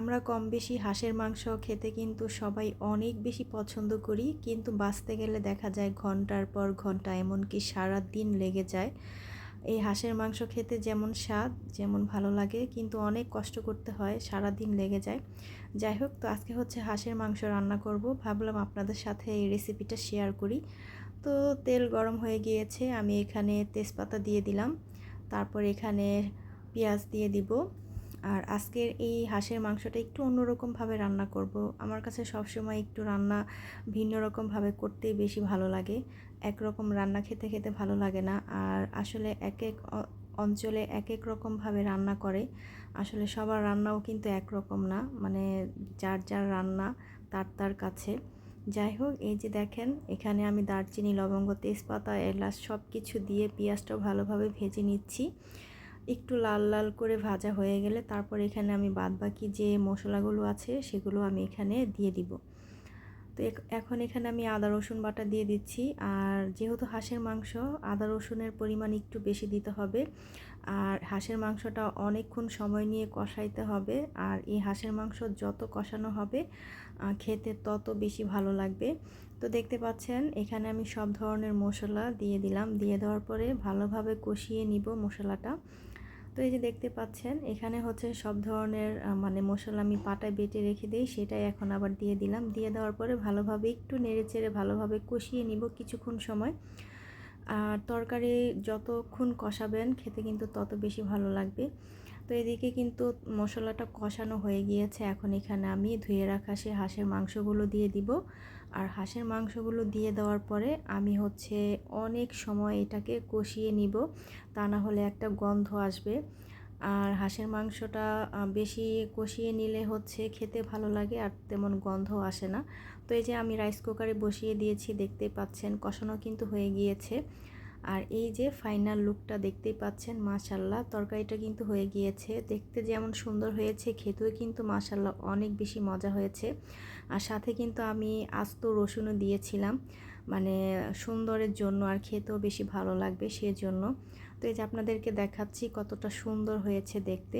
আমরা কম বেশি হাঁসের মাংস খেতে কিন্তু সবাই অনেক বেশি পছন্দ করি, কিন্তু বাঁচতে গেলে দেখা যায় ঘণ্টার পর ঘণ্টা এমনকি সারা দিন লেগে যায়। এই হাঁসের মাংস খেতে যেমন স্বাদ, যেমন ভালো লাগে, কিন্তু অনেক কষ্ট করতে হয় সারা দিন লেগে যায়। যাই হোক, তো আজকে হচ্ছে হাঁসের মাংস রান্না করব। ভাবলাম আপনাদের সাথে এই রেসিপিটা শেয়ার করি। তো তেল গরম হয়ে গিয়েছে, আমি এখানে তেজপাতা দিয়ে দিলাম। তারপর এখানে পেঁয়াজ দিয়ে দিব। আর আজকের এই হাঁসের মাংসটা একটু অন্যরকমভাবে রান্না করব। আমার কাছে সবসময় একটু রান্না ভিন্ন রকমভাবে করতেই বেশি ভালো লাগে। একরকম রান্না খেতে খেতে ভালো লাগে না। আর আসলে এক এক অঞ্চলে এক এক রকমভাবে রান্না করে। আসলে সবার রান্নাও কিন্তু একরকম না। মানে যার যার রান্না তার তার কাছে। যাই হোক, এই যে দেখেন, এখানে আমি দারচিনি, লবঙ্গ, তেজপাতা, এলাচ সব কিছু দিয়ে পেঁয়াজটাও ভালোভাবে ভেজে নিচ্ছি। একটু লাল লাল করে ভাজা হয়ে গেলে তারপর এখানে আমি বাদবাকি যে মশলাগুলো আছে সেগুলো আমি এখানে দিয়ে দিব। তো এখন এখানে আমি আদা, রসুন বাটা দিয়ে দিচ্ছি। আর যেহেতু হাঁসের মাংস, আদা, রসুনের পরিমাণ একটু বেশি দিতে হবে। আর হাঁসের মাংসটা অনেকক্ষণ সময় নিয়ে কষাইতে হবে। আর এই হাঁসের মাংস যত কষানো হবে খেতে তত বেশি ভালো লাগবে। তো দেখতে পাচ্ছেন, এখানে আমি সব ধরনের মশলা দিয়ে দিলাম। দিয়ে দেওয়ার পরে ভালোভাবে কষিয়ে নিব মশলাটা। তো এই যে দেখতে পাচ্ছেন, এখানে হচ্ছে সব ধরনের মানে মশলা আমি পাটায় বেটে রেখে দিই, সেটাই এখন আবার দিয়ে দিলাম। দিয়ে দেওয়ার পরে ভালোভাবে একটু নেড়ে চেড়ে ভালোভাবে কষিয়ে নিব কিছুক্ষণ সময়। আর তরকারি যতক্ষণ কষাবেন, খেতে কিন্তু তত বেশি ভালো লাগবে। তো এদিকে কিন্তু মশলাটা কষানো হয়ে গিয়েছে। এখন এখানে আমি ধুয়ে রাখা সে হাঁসের মাংসগুলো দিয়ে দিব। আর হাঁসের মাংসগুলো দিয়ে দেওয়ার পরে আমি হচ্ছে অনেক সময় এটাকে কষিয়ে নিব। তা না হলে একটা গন্ধ আসবে। আর হাঁসের মাংসটা বেশি কষিয়ে নিলে হচ্ছে খেতে ভালো লাগে আর তেমন গন্ধ আসে না। তো এই যে আমি রাইস কুকারে বসিয়ে দিয়েছি, দেখতে পাচ্ছেন কষানো কিন্তু হয়ে গিয়েছে। আর এই যে ফাইনাল লুকটা দেখতেই পাচ্ছেন মাশাল্লাহ তরকারিটা কিন্তু হয়ে গিয়েছে। দেখতে যেমন সুন্দর হয়েছে, খেতেও কিন্তু মাশাল্লাহ অনেক বেশি মজা হয়েছে। আর সাথে কিন্তু আমি আস্ত রসুনও দিয়েছিলাম মানে সুন্দরের জন্য আর খেতেও বেশি ভালো লাগবে সেজন্য। তো এই যে আপনাদেরকে দেখাচ্ছি কতটা সুন্দর হয়েছে দেখতে।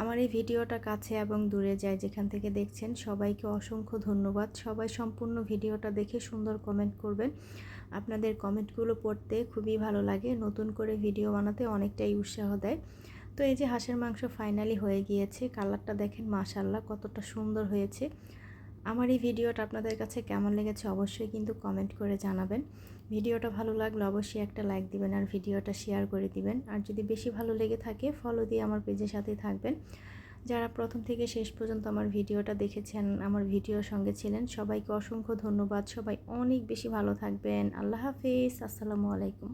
আমার এই ভিডিওটা কাছে এবং দূরে যায় যেখান থেকে দেখছেন, সবাইকে অসংখ্য ধন্যবাদ। সবাই সম্পূর্ণ ভিডিওটা দেখে সুন্দর কমেন্ট করবেন। আপনাদের কমেন্টগুলো পড়তে খুবই ভালো লাগে, নতুন করে ভিডিও বানাতে অনেকটাই উৎসাহ দেয়। তো এই যে হাঁসের মাংস ফাইনালি হয়ে গিয়েছে কালারটা দেখেন মাশাল্লাহ কতটা সুন্দর হয়েছে। আমার এই ভিডিওটা আপনাদের কাছে কেমন লেগেছে অবশ্যই কিন্তু কমেন্ট করে জানাবেন। ভিডিওটা ভালো লাগলে অবশ্যই একটা লাইক দিবেন আর ভিডিওটা শেয়ার করে দিবেন। আর যদি বেশি ভালো লেগে থাকে ফলো দিয়ে আমার পেজের সাথে থাকবেন। যারা প্রথম থেকে শেষ পর্যন্ত আমার ভিডিওটা দেখেছেন, আমার ভিডিওর সঙ্গে ছিলেন, সবাইকে অসংখ্য ধন্যবাদ। সবাই অনেক বেশি ভালো থাকবেন। আল্লাহ হাফিজ। আসসালামু আলাইকুম।